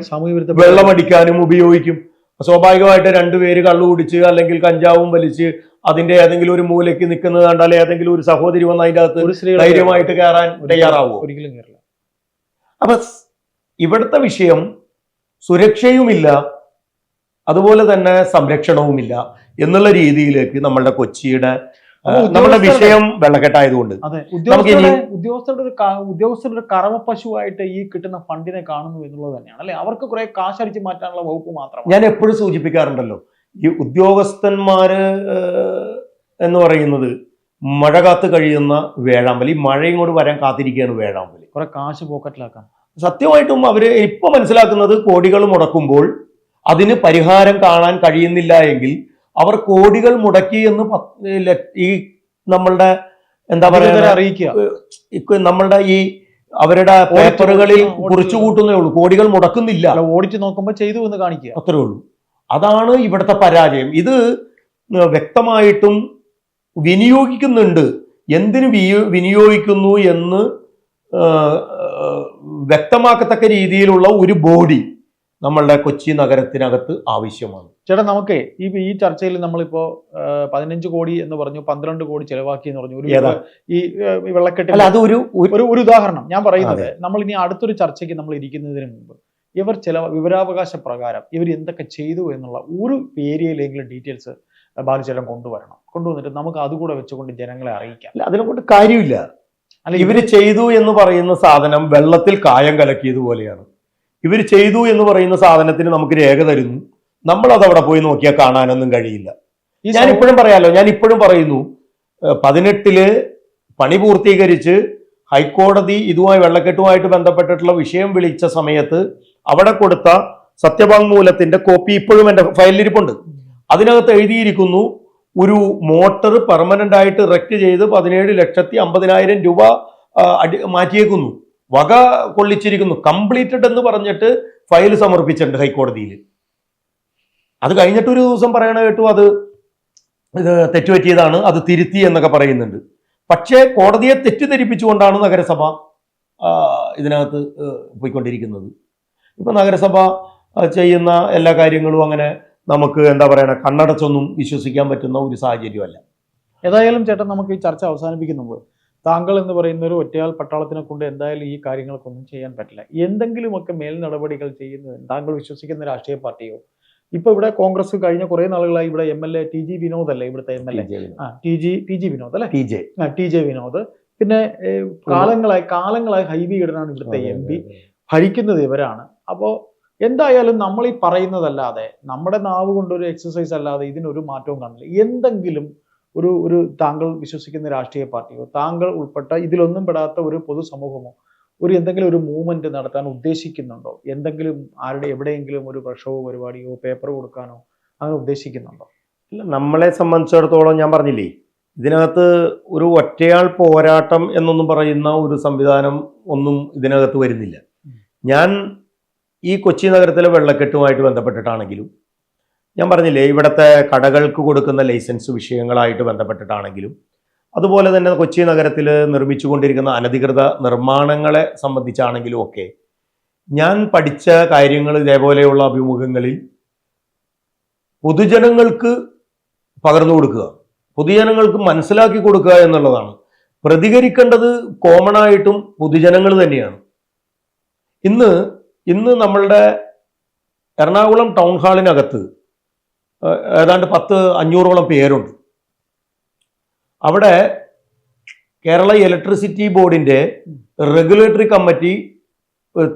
വെള്ളമടിക്കാനും ഉപയോഗിക്കും. സ്വാഭാവികമായിട്ട് രണ്ടുപേര് കള്ളു കുടിച്ച് അല്ലെങ്കിൽ കഞ്ചാവും വലിച്ച് അതിന്റെ ഏതെങ്കിലും ഒരു മൂലയ്ക്ക് നിൽക്കുന്നത് കണ്ടാൽ ഏതെങ്കിലും ഒരു സഹോദരി വന്ന് അതിന്റെ അകത്ത് ധൈര്യമായിട്ട് കയറാൻ തയ്യാറാവുമോ
ഒരിക്കലും കയറില്ല.
അപ്പൊ ഇവിടുത്തെ വിഷയം സുരക്ഷയുമില്ല അതുപോലെ തന്നെ സംരക്ഷണവുമില്ല എന്നുള്ള രീതിയിലേക്ക് നമ്മളുടെ കൊച്ചിയുടെ നമ്മുടെ വിഷയം വെള്ളക്കെട്ടായതുകൊണ്ട്.
അതെ ഉദ്യോഗസ്ഥരുടെ ഉദ്യോഗസ്ഥരുടെ ഒരു ഉദ്യോഗസ്ഥരുടെ കറവ പശുവായിട്ട് ഈ കിട്ടുന്ന ഫണ്ടിനെ കാണുന്നു എന്നുള്ളത് തന്നെയാണ് അല്ലെ? അവർക്ക് കുറെ കാശ് അടിച്ച് മാറ്റാനുള്ള വകുപ്പ് മാത്രം
ഞാൻ എപ്പോഴും സൂചിപ്പിക്കാറുണ്ടല്ലോ ഈ ഉദ്യോഗസ്ഥന്മാര് എന്ന് പറയുന്നത് മഴ കാത്ത് കഴിയുന്ന വേഴാമ്പലി മഴയും കൂടെ വരാൻ കാത്തിരിക്കുകയാണ് വേഴാമ്പലി.
കുറെ കാശ് പോക്കറ്റിലാക്കാൻ.
സത്യമായിട്ടും അവർ ഇപ്പൊ മനസ്സിലാക്കുന്നത് കോടികൾ മുടക്കുമ്പോൾ അതിന് പരിഹാരം കാണാൻ കഴിയുന്നില്ല എങ്കിൽ അവർ കോടികൾ മുടക്കി എന്ന് ഈ നമ്മളുടെ എന്താ പറയുക
അറിയിക്കുക.
നമ്മളുടെ ഈ അവരുടെ പേപ്പറുകളിൽ കുറിച്ചു കൂട്ടുന്നേ ഉള്ളൂ. കോടികൾ മുടക്കുന്നില്ല.
ഓടിച്ചു നോക്കുമ്പോൾ ചെയ്തു എന്ന് കാണിക്കുക.
അത്രേ ഉള്ളൂ. അതാണ് ഇവിടുത്തെ പരാജയം. ഇത് വ്യക്തമായിട്ടും വിനിയോഗിക്കുന്നുണ്ട്. എന്തിനു വിനിയോഗിക്കുന്നു എന്ന് വ്യക്തമാക്കത്തക്ക രീതിയിലുള്ള ഒരു ബോഡി. നമ്മളുടെ കൊച്ചി നഗരത്തിനകത്ത് ആവശ്യമാണ്.
ചേട്ടാ നമുക്ക് ഈ ഈ ചർച്ചയിൽ നമ്മളിപ്പോ പതിനഞ്ച് കോടി എന്ന് പറഞ്ഞു പന്ത്രണ്ട് കോടി ചെലവാക്കി എന്ന് പറഞ്ഞു. ഒരു ഈ വെള്ളക്കെട്ടിൽ
അല്ല അത് ഒരു ഒരു-
ഉദാഹരണം. ഞാൻ പറയുന്നത് നമ്മൾ ഇനി അടുത്തൊരു ചർച്ചയ്ക്ക് നമ്മൾ ഇരിക്കുന്നതിന് മുമ്പ് ഇവർ ചില വിവരാവകാശ പ്രകാരം ഇവർ എന്തൊക്കെ ചെയ്തു എന്നുള്ള ഒരു ഏരിയയിലെങ്കിലും ഡീറ്റെയിൽസ് ബാലുചേട്ടൻ കൊണ്ടുവരണം. കൊണ്ടുവന്നിട്ട് നമുക്ക് അതുകൂടെ വെച്ചുകൊണ്ട് ജനങ്ങളെ അറിയിക്കാം.
അല്ല, അതിനെ കൊണ്ട് കാര്യമില്ല.
അല്ല
ഇവർ ചെയ്തു എന്ന് പറയുന്ന സാധനം വെള്ളത്തിൽ കായം കലക്കിയതുപോലെയാണ് ഇവർ ചെയ്തു എന്ന് പറയുന്ന സാധനത്തിന് നമുക്ക് രേഖ തരുന്നു. നമ്മൾ അത് അവിടെ പോയി നോക്കിയാൽ കാണാനൊന്നും കഴിയില്ല. ഞാൻ ഇപ്പോഴും പറയാലോ ഞാൻ ഇപ്പോഴും പറയുന്നു പതിനെട്ടിൽ പണി പൂർത്തീകരിച്ച് ഹൈക്കോടതി ഇതുമായി വെള്ളക്കെട്ടുമായിട്ട് ബന്ധപ്പെട്ടിട്ടുള്ള വിഷയം വിളിച്ച സമയത്ത് അവിടെ കൊടുത്ത സത്യവാങ്മൂലത്തിന്റെ കോപ്പി ഇപ്പോഴും എന്റെ ഫയലിലിരിപ്പുണ്ട്. അതിനകത്ത് എഴുതിയിരിക്കുന്നു ഒരു മോട്ടർ പെർമനന്റ് ആയിട്ട് ഇറക്റ്റ് ചെയ്ത് പതിനേഴ് ലക്ഷത്തി അമ്പതിനായിരം രൂപ അടി മാറ്റിയേക്കുന്നു. വക കൊള്ളിച്ചിരിക്കുന്നു. കംപ്ലീറ്റഡ് എന്ന് പറഞ്ഞിട്ട് ഫയൽ സമർപ്പിച്ചിട്ടുണ്ട് ഹൈക്കോടതിയിൽ. അത് കഴിഞ്ഞിട്ട് ഒരു ദിവസം പറയണ കേട്ടു അത് ഇത് തെറ്റുപറ്റിയതാണ് അത് തിരുത്തി എന്നൊക്കെ പറയുന്നുണ്ട്. പക്ഷേ കോടതിയെ തെറ്റിദ്ധരിപ്പിച്ചുകൊണ്ടാണ് നഗരസഭ ഇതിനകത്ത് പോയിക്കൊണ്ടിരിക്കുന്നത്. ഇപ്പൊ നഗരസഭ ചെയ്യുന്ന എല്ലാ കാര്യങ്ങളും അങ്ങനെ നമുക്ക് എന്താ പറയണ കണ്ണടച്ചൊന്നും വിശ്വസിക്കാൻ പറ്റുന്ന ഒരു സാഹചര്യമല്ല.
ഏതായാലും ചേട്ടൻ നമുക്ക് ഈ ചർച്ച അവസാനിപ്പിക്കുന്ന മുമ്പ് താങ്കൾ എന്ന് പറയുന്ന ഒരു ഒറ്റയാൾ പട്ടാളത്തിനെ കൊണ്ട് എന്തായാലും ഈ കാര്യങ്ങൾക്കൊന്നും ചെയ്യാൻ പറ്റില്ല. എന്തെങ്കിലുമൊക്കെ മേൽ നടപടികൾ ചെയ്യുന്നത് താങ്കൾ വിശ്വസിക്കുന്ന രാഷ്ട്രീയ പാർട്ടിയോ? ഇപ്പൊ ഇവിടെ കോൺഗ്രസ് കഴിഞ്ഞ കുറെ നാളുകളായി ഇവിടെ M L A T G Vinod അല്ലേ ഇവിടുത്തെ എം എൽ എ? ആ T G T G Vinod അല്ലെ?
T J.
ആ ടി ജെ വിനോദ്. പിന്നെ കാലങ്ങളായി കാലങ്ങളായി ഹൈബി ഇടനാണ് ഇവിടുത്തെ എം പി ഭരിക്കുന്നത് ഇവരാണ്. അപ്പോൾ എന്തായാലും നമ്മൾ ഈ പറയുന്നതല്ലാതെ നമ്മുടെ നാവ് കൊണ്ടൊരു എക്സസൈസ് അല്ലാതെ ഇതിനൊരു മാറ്റവും കാണില്ല. എന്തെങ്കിലും ഒരു ഒരു താങ്കൾ വിശ്വസിക്കുന്ന രാഷ്ട്രീയ പാർട്ടിയോ താങ്കൾ ഉൾപ്പെട്ട ഇതിലൊന്നും പെടാത്ത ഒരു പൊതുസമൂഹമോ ഒരു എന്തെങ്കിലും ഒരു മൂവ്മെന്റ് നടത്താൻ ഉദ്ദേശിക്കുന്നുണ്ടോ? എന്തെങ്കിലും ആരുടെ എവിടെയെങ്കിലും ഒരു പ്രക്ഷോഭ പരിപാടിയോ പേപ്പർ കൊടുക്കാനോ അങ്ങനെ ഉദ്ദേശിക്കുന്നുണ്ടോ?
ഇല്ല, നമ്മളെ സംബന്ധിച്ചിടത്തോളം ഞാൻ പറഞ്ഞില്ലേ ഇതിനകത്ത് ഒരു ഒറ്റയാൾ പോരാട്ടം എന്നൊന്നും പറയുന്ന ഒരു സംവിധാനം ഒന്നും ഇതിനകത്ത് വരുന്നില്ല. ഞാൻ ഈ കൊച്ചി നഗരത്തിലെ വെള്ളക്കെട്ടുമായിട്ട് ബന്ധപ്പെട്ടിട്ടാണെങ്കിലും ഞാൻ പറഞ്ഞില്ലേ ഇവിടുത്തെ കടകൾക്ക് കൊടുക്കുന്ന ലൈസൻസ് വിഷയങ്ങളായിട്ട് ബന്ധപ്പെട്ടിട്ടാണെങ്കിലും അതുപോലെ തന്നെ കൊച്ചി നഗരത്തിൽ നിർമ്മിച്ചുകൊണ്ടിരിക്കുന്ന അനധികൃത നിർമ്മാണങ്ങളെ സംബന്ധിച്ചാണെങ്കിലും ഒക്കെ ഞാൻ പഠിച്ച കാര്യങ്ങൾ ഇതേപോലെയുള്ള അഭിമുഖങ്ങളിൽ പൊതുജനങ്ങൾക്ക് പകർന്നു കൊടുക്കുക. പൊതുജനങ്ങൾക്ക് മനസ്സിലാക്കി കൊടുക്കുക എന്നുള്ളതാണ്. പ്രതികരിക്കേണ്ടത് കോമൺ ആയിട്ടും പൊതുജനങ്ങൾ തന്നെയാണ്. ഇന്ന് ഇന്ന് നമ്മളുടെ എറണാകുളം ടൗൺ ഹാളിനകത്ത് ഏതാണ്ട് പത്ത് അഞ്ഞൂറോളം പേരുണ്ട്. അവിടെ കേരള ഇലക്ട്രിസിറ്റി ബോർഡിന്റെ റെഗുലേറ്ററി കമ്മിറ്റി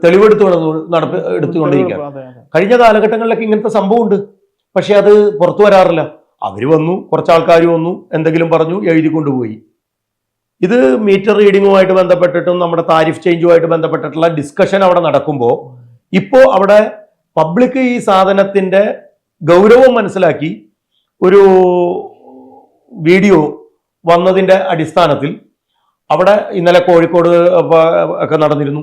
തെളിവെടുത്തു നടപ്പ് എടുത്തുകൊണ്ടിരിക്കുകയാണ്.
അതെ.
കഴിഞ്ഞ കാലഘട്ടങ്ങളിലൊക്കെ ഇങ്ങനത്തെ സംഭവമുണ്ട്. പക്ഷെ അത് പുറത്തു വരാറില്ല. അവർ വന്നു കുറച്ച് ആൾക്കാർ വന്നു എന്തെങ്കിലും പറഞ്ഞു എഴുതി കൊണ്ടുപോയി ഇത് മീറ്റർ റീഡിങ്ങുമായിട്ട് ബന്ധപ്പെട്ടിട്ടും നമ്മുടെ താരിഫ് ചേഞ്ചുമായിട്ട് ബന്ധപ്പെട്ടിട്ടുള്ള ഡിസ്കഷൻ അവിടെ നടക്കുമ്പോൾ ഇപ്പോൾ അവിടെ പബ്ലിക് ഈ സാധനത്തിന്റെ ഗൗരവം മനസ്സിലാക്കി ഒരു വീഡിയോ വന്നതിന്റെ അടിസ്ഥാനത്തിൽ അവിടെ ഇന്നലെ കോഴിക്കോട് ഒക്കെ നടന്നിരുന്നു.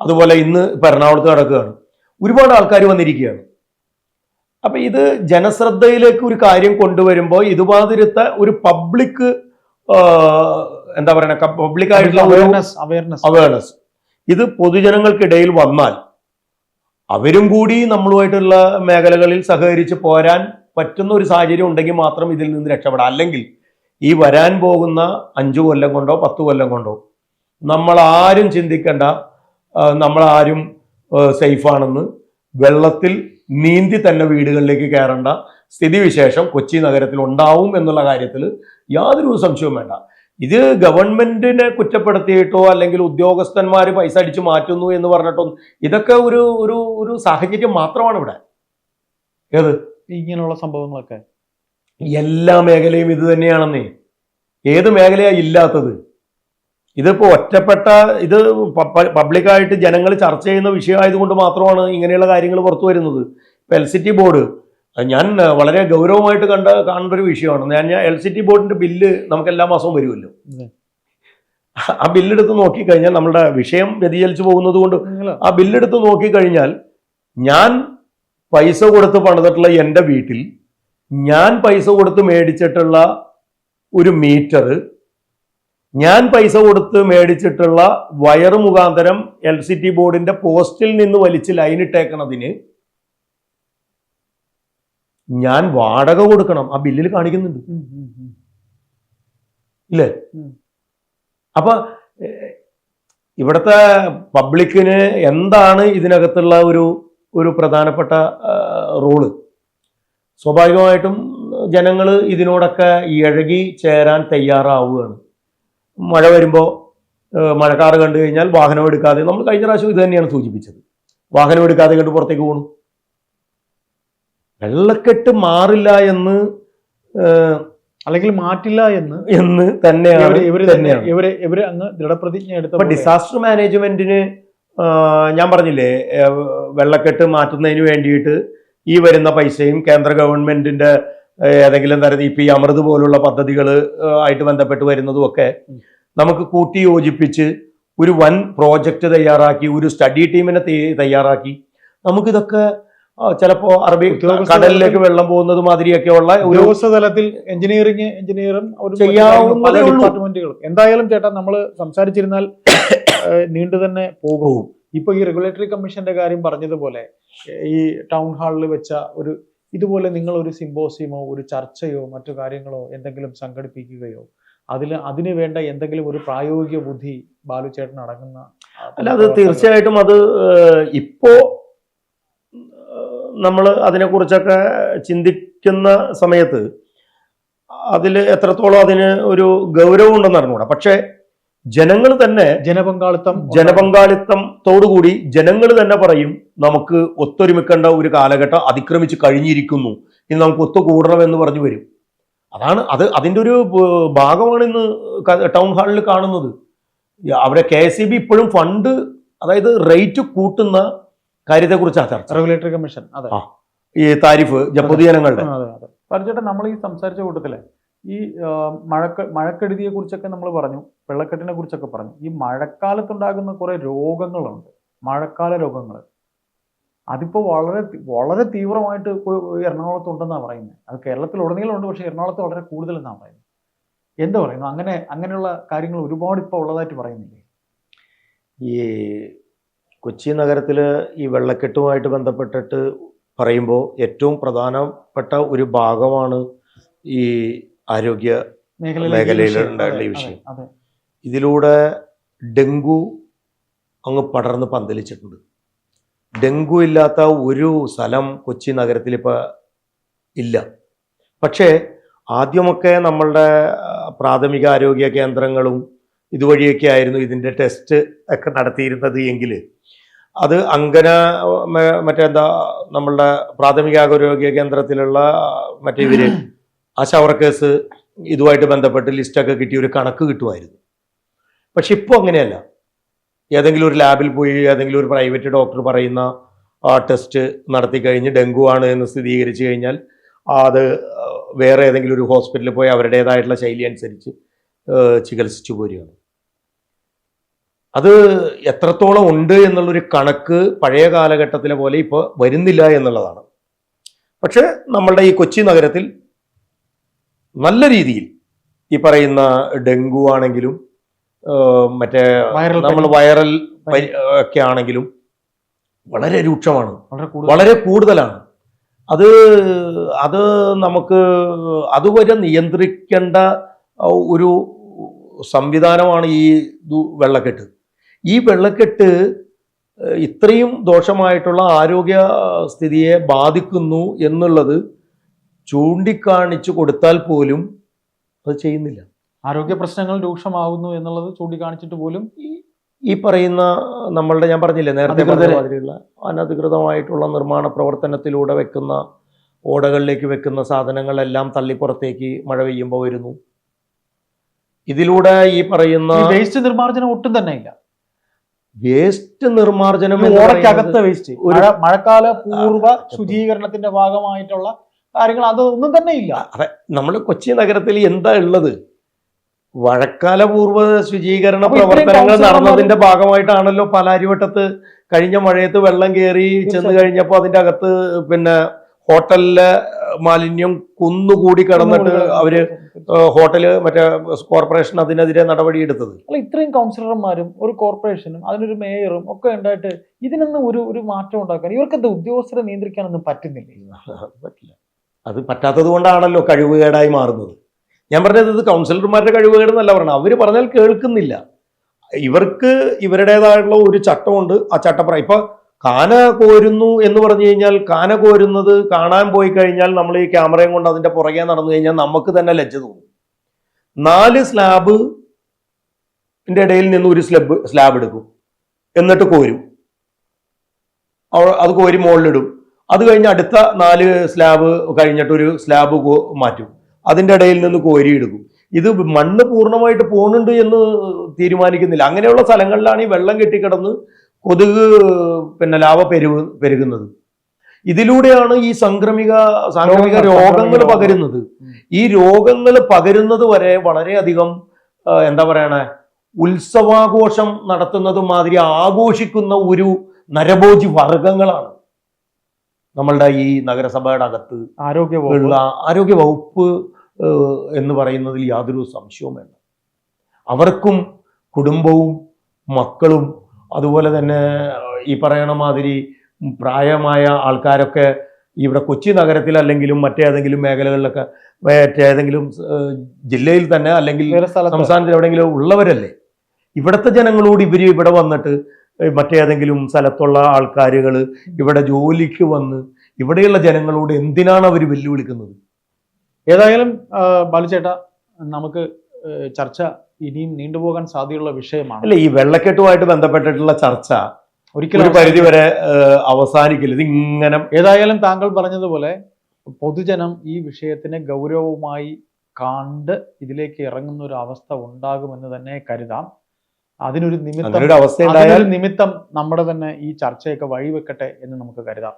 അതുപോലെ ഇന്ന് ഇപ്പം എറണാകുളത്ത് നടക്കുകയാണ്. ഒരുപാട് ആൾക്കാർ വന്നിരിക്കുകയാണ്. അപ്പൊ ഇത് ജനശ്രദ്ധയിലേക്ക് ഒരു കാര്യം കൊണ്ടുവരുമ്പോൾ ഇതുമാതിരത്തെ ഒരു പബ്ലിക് എന്താ പറയണ പബ്ലിക് ആയിട്ടുള്ള അവേർനെസ്
അവയർനെസ്
ഇത് പൊതുജനങ്ങൾക്കിടയിൽ വന്നാൽ അവരും കൂടി നമ്മളുമായിട്ടുള്ള മേഖലകളിൽ സഹകരിച്ച് പോരാൻ പറ്റുന്ന ഒരു സാഹചര്യം ഉണ്ടെങ്കിൽ മാത്രം ഇതിൽ നിന്ന് രക്ഷപ്പെടാം. അല്ലെങ്കിൽ ഈ വരാൻ പോകുന്ന അഞ്ചു കൊല്ലം കൊണ്ടോ പത്ത് കൊല്ലം കൊണ്ടോ നമ്മൾ ആരും ചിന്തിക്കേണ്ട നമ്മളാരും സേഫാണെന്ന് വെള്ളത്തിൽ നീന്തി തന്നെ വീടുകളിലേക്ക് കയറേണ്ട സ്ഥിതിവിശേഷം കൊച്ചി നഗരത്തിൽ ഉണ്ടാവും എന്നുള്ള കാര്യത്തിൽ യാതൊരു സംശയവും വേണ്ട. ഇത് ഗവൺമെന്റിനെ കുറ്റപ്പെടുത്തിയിട്ടോ അല്ലെങ്കിൽ ഉദ്യോഗസ്ഥന്മാർ പൈസ അടിച്ചു മാറ്റുന്നു എന്ന് പറഞ്ഞിട്ടോ ഇതൊക്കെ ഒരു ഒരു ഒരു സാഹചര്യം മാത്രമാണ് ഇവിടെ. ഏത്?
ഇങ്ങനെയുള്ള സംഭവങ്ങളൊക്കെ.
എല്ലാ മേഖലയും ഇത് തന്നെയാണെന്നേ. ഏത് മേഖലയാ ഇല്ലാത്തത്? ഇതിപ്പോ ഒറ്റപ്പെട്ട ഇത് പബ്ലിക്കായിട്ട് ജനങ്ങൾ ചർച്ച ചെയ്യുന്ന വിഷയമായതുകൊണ്ട് മാത്രമാണ് ഇങ്ങനെയുള്ള കാര്യങ്ങൾ പുറത്തു വരുന്നത്. ഇപ്പൊ എൽ സി ടി ബോർഡ് ഞാൻ വളരെ ഗൗരവമായിട്ട് കണ്ട കാണുന്ന ഒരു വിഷയമാണ്. ഞാൻ ഞാൻ എൽ സി ടി ബോർഡിന്റെ ബില്ല് നമുക്ക് എല്ലാ മാസവും വരുമല്ലോ. ആ ബില്ലെടുത്ത് നോക്കിക്കഴിഞ്ഞാൽ നമ്മുടെ വിഷയം വ്യതിചലിച്ചു പോകുന്നത് കൊണ്ട് ആ ബില്ലെടുത്ത് നോക്കിക്കഴിഞ്ഞാൽ ഞാൻ പൈസ കൊടുത്ത് പണിതിട്ടുള്ള എന്റെ വീട്ടിൽ ഞാൻ പൈസ കൊടുത്ത് മേടിച്ചിട്ടുള്ള ഒരു മീറ്റർ ഞാൻ പൈസ കൊടുത്ത് മേടിച്ചിട്ടുള്ള വയർ മുഖാന്തരം എൽ സി ടി ബോർഡിന്റെ പോസ്റ്റിൽ നിന്ന് വലിച്ച് ലൈനിട്ടേക്കണതിന് ഞാൻ വാടക കൊടുക്കണം. ആ ബില്ലിൽ കാണിക്കുന്നുണ്ട്. ഇല്ലേ? അപ്പൊ ഇവിടുത്തെ പബ്ലിക്കിന് എന്താണ് ഇതിനകത്തുള്ള ഒരു ഒരു പ്രധാനപ്പെട്ട റോൾ? സ്വാഭാവികമായിട്ടും ജനങ്ങൾ ഇതിനോടൊക്കെ ഇഴകി ചേരാൻ തയ്യാറാവുകയാണ്. മഴ വരുമ്പോൾ മഴക്കാറ് കണ്ടു കഴിഞ്ഞാൽ വാഹനം എടുക്കാതെ നമ്മൾ കഴിഞ്ഞ പ്രാവശ്യം ഇത് തന്നെയാണ് സൂചിപ്പിച്ചത്. വാഹനം എടുക്കാതെ കണ്ട് പുറത്തേക്ക് പോകണം വെള്ളക്കെട്ട് മാറില്ല എന്ന്
അല്ലെങ്കിൽ മാറ്റില്ല എന്ന്
എന്ന് തന്നെയാണ്
ഇവർ
തന്നെയാണ്
ഇവർ ഇവർ അങ്ങ് ദൃഢപ്രതിജ്ഞ എടുത്ത.
ഡിസാസ്റ്റർ മാനേജ്മെന്റിന് ഞാൻ പറഞ്ഞില്ലേ വെള്ളക്കെട്ട് മാറ്റുന്നതിന് വേണ്ടിയിട്ട് ഈ വരുന്ന പൈസയും കേന്ദ്ര ഗവൺമെന്റിന്റെ ഏതെങ്കിലും തരത്തിൽ ഇപ്പം ഈ അമൃത് പോലുള്ള പദ്ധതികൾ ആയിട്ട് ബന്ധപ്പെട്ട് വരുന്നതും ഒക്കെ നമുക്ക് കൂട്ടി യോജിപ്പിച്ച് ഒരു വൻ പ്രോജക്റ്റ് തയ്യാറാക്കി ഒരു സ്റ്റഡി ടീമിനെ തയ്യാറാക്കി നമുക്കിതൊക്കെ ചിലപ്പോ അറബി കടലിലേക്ക് വെള്ളം പോകുന്നത് മാതിരിയൊക്കെയുള്ള ഒരു
ഉദ്യോഗസ്ഥ തലത്തിൽ എഞ്ചിനീയറിംഗ് എഞ്ചിനീയറും പല. ഡിപ്പാർട്ട്മെന്റുകളും എന്തായാലും ചേട്ടാ നമ്മൾ സംസാരിച്ചിരുന്നാൽ നീണ്ടു തന്നെ പോകും. ഇപ്പൊ ഈ റെഗുലേറ്ററി കമ്മീഷന്റെ കാര്യം പറഞ്ഞതുപോലെ ഈ ടൗൺ ഹാളിൽ വെച്ച ഒരു ഇതുപോലെ നിങ്ങൾ ഒരു സിമ്പോസിയമോ ഒരു ചർച്ചയോ മറ്റു കാര്യങ്ങളോ എന്തെങ്കിലും സംഘടിപ്പിക്കുകയോ അതിൽ അതിന് വേണ്ട എന്തെങ്കിലും ഒരു പ്രായോഗിക ബുദ്ധി ബാലുചേട്ടൻ അടങ്ങുന്ന
അല്ല അത് തീർച്ചയായിട്ടും അത് ഇപ്പോ നമ്മൾ അതിനെക്കുറിച്ചൊക്കെ ചിന്തിക്കുന്ന സമയത്ത് അതിൽ എത്രത്തോളം അതിന് ഒരു ഗൗരവം ഉണ്ടെന്ന് അറിഞ്ഞുകൂടാ. പക്ഷേ ജനങ്ങൾ തന്നെ
ജനപങ്കാളിത്തം
ജനപങ്കാളിത്തത്തോടുകൂടി ജനങ്ങൾ തന്നെ പറയും നമുക്ക് ഒത്തൊരുമിക്കേണ്ട ഒരു കാലഘട്ടം അതിക്രമിച്ച് കഴിഞ്ഞിരിക്കുന്നു ഇനി നമുക്ക് ഒത്തുകൂടണം എന്ന് പറഞ്ഞു വരും. അതാണ് അത് അതിന്റെ ഒരു ഭാഗമാണ് ഇന്ന് ടൗൺ ഹാളിൽ കാണുന്നത്. അവിടെ കെ എസ് ബി ഇപ്പോഴും ഫണ്ട് അതായത് റേറ്റ് കൂട്ടുന്ന കാര്യത്തെക്കുറിച്ചാണ് ചർച്ച?
റെഗുലേറ്ററി കമ്മീഷൻ അതെ.
ഈ താരിഫ് പൊതുജനങ്ങളുടെ
പറഞ്ഞിട്ട് നമ്മൾ ഈ സംസാരിച്ച കൂട്ടത്തിൽ ഈ മഴക്ക മഴക്കെടുതിയെ കുറിച്ചൊക്കെ നമ്മൾ പറഞ്ഞു വെള്ളക്കെട്ടിനെ കുറിച്ചൊക്കെ പറഞ്ഞു. ഈ മഴക്കാലത്തുണ്ടാകുന്ന കുറെ രോഗങ്ങളുണ്ട്. മഴക്കാല രോഗങ്ങൾ. അതിപ്പോ വളരെ വളരെ തീവ്രമായിട്ട് എറണാകുളത്തുണ്ടെന്നാണ് എറണാകുളത്ത് ഉണ്ടെന്നാണ് പറയുന്നത് അത് കേരളത്തിൽ ഉണ്ട് പക്ഷേ എറണാകുളത്ത് വളരെ കൂടുതൽ എന്നാണ് പറയുന്നത് എന്താ പറയുന്നു? അങ്ങനെ അങ്ങനെയുള്ള കാര്യങ്ങൾ ഒരുപാട് ഇപ്പോൾ ഉള്ളതായിട്ട് പറയുന്നില്ലേ?
ഈ കൊച്ചി നഗരത്തിൽ ഈ വെള്ളക്കെട്ടുമായിട്ട് ബന്ധപ്പെട്ടിട്ട് പറയുമ്പോൾ ഏറ്റവും പ്രധാനപ്പെട്ട ഒരു ഭാഗമാണ് ഈ ആരോഗ്യ മേഖലയിൽ ഉണ്ടായിട്ടുള്ള ഈ വിഷയം. ഇതിലൂടെ ഡെങ്കു അങ്ങ് പടർന്ന് പന്തലിച്ചിട്ടുണ്ട്. ഡെങ്കു ഇല്ലാത്ത ഒരു സ്ഥലം കൊച്ചി നഗരത്തിൽ ഇപ്പോൾ ഇല്ല. പക്ഷേ ആദ്യമൊക്കെ നമ്മളുടെ പ്രാഥമിക ആരോഗ്യ കേന്ദ്രങ്ങളും ഇതുവഴിയൊക്കെ ആയിരുന്നു ഇതിന്റെ ടെസ്റ്റ് ഒക്കെ നടത്തിയിരുന്നത് എങ്കിൽ അത് അങ്കന മറ്റെന്താ നമ്മളുടെ പ്രാഥമിക ആരോഗ്യ കേന്ദ്രത്തിലുള്ള മറ്റേ ഇവർ ആശാ വർക്കേഴ്സ് ഇതുമായിട്ട് ബന്ധപ്പെട്ട് ലിസ്റ്റൊക്കെ കിട്ടി ഒരു കണക്ക് കിട്ടുമായിരുന്നു. പക്ഷെ ഇപ്പോൾ അങ്ങനെയല്ല. ഏതെങ്കിലും ഒരു ലാബിൽ പോയി ഏതെങ്കിലും ഒരു പ്രൈവറ്റ് ഡോക്ടർ പറയുന്ന ആ ടെസ്റ്റ് നടത്തി കഴിഞ്ഞ് ഡെങ്കു ആണ് എന്ന് സ്ഥിരീകരിച്ചു കഴിഞ്ഞാൽ അത് വേറെ ഏതെങ്കിലും ഒരു ഹോസ്പിറ്റലിൽ പോയി അവരുടേതായിട്ടുള്ള ശൈലി അനുസരിച്ച് ചികിത്സിച്ചു പോരുകയാണ്. അത് എത്രത്തോളം ഉണ്ട് എന്നുള്ളൊരു കണക്ക് പഴയ കാലഘട്ടത്തിലെ പോലെ ഇപ്പോൾ വരുന്നില്ല എന്നുള്ളതാണ്. പക്ഷേ നമ്മളുടെ ഈ കൊച്ചി നഗരത്തിൽ നല്ല രീതിയിൽ ഈ പറയുന്ന ഡെങ്കു ആണെങ്കിലും മറ്റേ നമ്മൾ വൈറൽ ഒക്കെ ആണെങ്കിലും വളരെ രൂക്ഷമാണ്.
വളരെ
കൂടുതലാണ്. അത് അത് നമുക്ക് അതുവരെ നിയന്ത്രിക്കേണ്ട ഒരു സംവിധാനമാണ് ഈ വെള്ളക്കെട്ട്. ഈ വെള്ളക്കെട്ട് ഇത്രയും ദോഷമായിട്ടുള്ള ആരോഗ്യ സ്ഥിതിയെ ബാധിക്കുന്നു എന്നുള്ളത് ചൂണ്ടിക്കാണിച്ചു കൊടുത്താൽ പോലും അത് ചെയ്യുന്നില്ല.
ആരോഗ്യ പ്രശ്നങ്ങൾ രൂക്ഷമാകുന്നു എന്നുള്ളത് ചൂണ്ടിക്കാണിച്ചിട്ട് പോലും
ഈ പറയുന്ന നമ്മളുടെ ഞാൻ പറഞ്ഞില്ലേ നേരത്തെ പറഞ്ഞ മാതിരിയുള്ള അനധികൃതമായിട്ടുള്ള നിർമ്മാണ പ്രവർത്തനത്തിലൂടെ വെക്കുന്ന ഓടകളിലേക്ക് വെക്കുന്ന സാധനങ്ങളെല്ലാം തള്ളിപ്പുറത്തേക്ക് മഴ പെയ്യുമ്പോൾ വരുന്നു. ഇതിലൂടെ ഈ പറയുന്ന
വേസ്റ്റ് നിർമ്മാർജനം ഒട്ടും തന്നെ ഇല്ല.
വേസ്റ്റ്
നിർമ്മാർജനം
ഓടക്കകത്ത്
വേസ്റ്റ് മഴക്കാല
പൂർവ
ശുചീകരണത്തിന്റെ ഭാഗമായിട്ടുള്ള കാര്യങ്ങൾ അതൊന്നും തന്നെ ഇല്ല.
അതെ. നമ്മൾ കൊച്ചി നഗരത്തിൽ എന്താ ഉള്ളത്? വഴക്കാലപൂർവ ശുചീകരണ പ്രവർത്തനങ്ങൾ നടന്നതിന്റെ ഭാഗമായിട്ടാണല്ലോ പാലാരിവട്ടത്ത് കഴിഞ്ഞ മഴയത്ത് വെള്ളം കയറി ചെന്ന്. കഴിഞ്ഞപ്പോൾ അതിന്റെ അകത്ത് പിന്നെ ഹോട്ടലിലെ മാലിന്യം കുന്നുകൂടി കിടന്നിട്ട് അവർ ഹോട്ടൽ മറ്റേ കോർപ്പറേഷൻ അതിനെതിരെ നടപടിയെടുത്തത്.
അല്ല ഇത്രയും കൗൺസിലർമാരും ഒരു കോർപ്പറേഷനും അതിനൊരു മേയറും ഒക്കെ ഉണ്ടായിട്ട് ഇതിനൊന്നും ഒരു ഒരു മാറ്റം ഉണ്ടാക്കാൻ ഇവർക്ക് എന്താ ഉദ്യോഗസ്ഥരെ നിയന്ത്രിക്കാനൊന്നും പറ്റുന്നില്ല?
പറ്റില്ല. അത് പറ്റാത്തത് കൊണ്ടാണല്ലോ കഴിവുകേടായി മാറുന്നത്. ഞാൻ പറഞ്ഞത് ഇത് കൗൺസിലർമാരുടെ കഴിവുകേടെന്നല്ല പറഞ്ഞത്. അവർ പറഞ്ഞാൽ കേൾക്കുന്നില്ല. ഇവർക്ക് ഇവരുടേതായിട്ടുള്ള ഒരു ചട്ടമുണ്ട്. ആ ചട്ടപ്രകാരം ഇപ്പൊ കാന കോരുന്നു എന്ന് പറഞ്ഞു കഴിഞ്ഞാൽ കാന കോരുന്നത് കാണാൻ പോയി കഴിഞ്ഞാൽ നമ്മൾ ഈ ക്യാമറയും കൊണ്ട് അതിന്റെ പുറകെ നടന്നു കഴിഞ്ഞാൽ നമുക്ക് തന്നെ ലജ്ജ തോന്നും. നാല് സ്ലാബ് ഇടയിൽ നിന്ന് ഒരു സ്ലബ് സ്ലാബ് എടുക്കും. എന്നിട്ട് കോരും. അത് കോരി മുകളിലിടും. അത് കഴിഞ്ഞ് അടുത്ത നാല് സ്ലാബ് കഴിഞ്ഞിട്ട് ഒരു സ്ലാബ് മാറ്റും. അതിന്റെ ഇടയിൽ നിന്ന് കോരി എടുക്കും. ഇത് മണ്ണ് പൂർണമായിട്ട് പോകുന്നുണ്ട് എന്ന് തീരുമാനിക്കുന്നില്ല. അങ്ങനെയുള്ള സ്ഥലങ്ങളിലാണ് ഈ വെള്ളം കെട്ടിക്കിടന്ന് കൊതുക് പിന്നെ ലാവ പെരുവ് പെരുകുന്നത്. ഇതിലൂടെയാണ് ഈ സംക്രമിക സാംക്രമിക
രോഗങ്ങൾ,
പകരുന്നത്. ഈ രോഗങ്ങൾ പകരുന്നത് വരെ വളരെയധികം എന്താ പറയണേ ഉത്സവാഘോഷം നടത്തുന്നത് മാതിരി ആഘോഷിക്കുന്ന ഒരു നരഭോജി വർഗങ്ങളാണ് നമ്മളുടെ ഈ നഗരസഭയുടെ അകത്ത്
ആരോഗ്യ
ആരോഗ്യ വകുപ്പ് എന്ന് പറയുന്നതിൽ യാതൊരു സംശയവും വേണ്ട അവർക്കും കുടുംബവും മക്കളും അതുപോലെ തന്നെ ഈ പറയണ മാതിരി പ്രായമായ ആൾക്കാരൊക്കെ ഇവിടെ കൊച്ചി നഗരത്തിൽ അല്ലെങ്കിലും മറ്റേതെങ്കിലും മേഖലകളിലൊക്കെ മറ്റേതെങ്കിലും ജില്ലയിൽ തന്നെ അല്ലെങ്കിൽ സംസ്ഥാനത്തിൽ എവിടെയെങ്കിലും ഉള്ളവരല്ലേ? ഇവിടുത്തെ ജനങ്ങളോട് ഇവർ ഇവിടെ വന്നിട്ട് മറ്റേതെങ്കിലും സ്ഥലത്തുള്ള ആൾക്കാരുകൾ ഇവിടെ ജോലിക്ക് വന്ന് ഇവിടെയുള്ള ജനങ്ങളോട് എന്തിനാണ് അവർ വെല്ലുവിളിക്കുന്നത്?
ഏതായാലും ബാലുചേട്ട നമുക്ക് ചർച്ച ഇനിയും നീണ്ടുപോകാൻ സാധ്യതയുള്ള വിഷയമാണ്.
അല്ല ഈ വെള്ളക്കെട്ടുമായിട്ട് ബന്ധപ്പെട്ടിട്ടുള്ള ചർച്ച
ഒരിക്കലും
ഒരു പരിധി വരെ അവസാനിക്കില്ല. ഇത് ഇങ്ങനെ
ഏതായാലും താങ്കൾ പറഞ്ഞതുപോലെ പൊതുജനം ഈ വിഷയത്തിനെ ഗൗരവമായി കണ്ട് ഇതിലേക്ക് ഇറങ്ങുന്ന ഒരു അവസ്ഥ ഉണ്ടാകുമെന്ന് തന്നെ കരുതാം. അതിനൊരു നിമിത്തം നിമിത്തം നമ്മുടെ തന്നെ ഈ ചർച്ചയൊക്കെ വഴിവെക്കട്ടെ എന്ന് നമുക്ക് കരുതാം.